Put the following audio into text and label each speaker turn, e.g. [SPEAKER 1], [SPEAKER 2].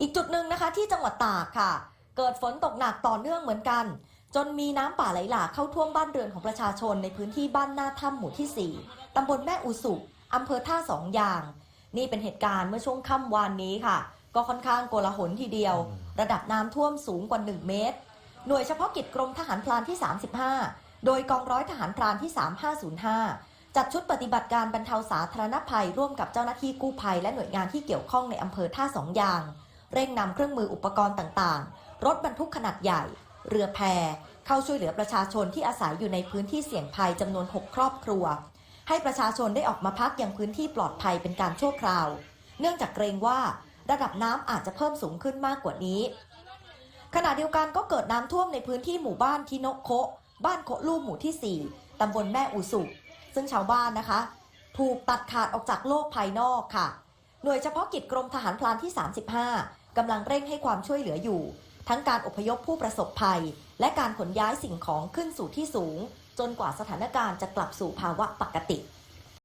[SPEAKER 1] อีกจุดหนึ่งนะคะที่จังหวัดตากค่ะ เกิดฝนตกหนักต่อเนื่องเหมือนกัน จนมีน้ำป่าไหลหลากเข้าท่วมบ้านเรือนของประชาชนในพื้นที่บ้านหน้าถ้ำหมู่ที่ 4 ตำบลแม่อุสุอำเภอท่าสองยาง นี่เป็นเหตุการณ์เมื่อช่วงค่ำวานนี้ค่ะ ก็ค่อนข้างโกลาหลทีเดียว ระดับน้ำท่วมสูงกว่า 1 เมตร หน่วยเฉพาะกิจกรมทหารพรานที่ 35 โดยกองร้อยทหารพรานที่ 3505จัดชุดปฏิบัติการบรรเทาสาธารณภัยร่วมกับเจ้าหน้าที่กู้ภัยและหน่วยงานที่เกี่ยวข้องในอำเภอท่าสองยาง เร่งนำเครื่องมืออุปกรณ์ต่างๆ รถบรรทุกขนาดใหญ่ เรือแพเข้าช่วยเหลือประชาชนที่อาศัยอยู่ในพื้นที่เสี่ยงภัยจำนวน 6 ครอบครัว ให้ประชาชนได้ออกมาพักยังพื้นที่ปลอดภัยเป็นการชั่วคราว เนื่องจากเกรงว่าระดับน้ำอาจจะเพิ่มสูงขึ้นมากกว่านี้ ขณะเดียวกันก็เกิดน้ำท่วมในพื้นที่หมู่บ้านทิโนโคะบ้านโคะลู่หมู่ที่ 4 ตำบลแม่อุสุซึ่งชาวบ้านนะคะ ถูกตัดขาดออกจากโลกภายนอกค่ะ หน่วยเฉพาะกิจกรมทหารพรานที่ 35 กำลังเร่งให้ความช่วยเหลืออยู่ ทั้งการอพยพผู้ประสบภัย และการขนย้ายสิ่งของขึ้นสู่ที่สูง จนกว่าสถานการณ์จะกลับสู่ภาวะปกติ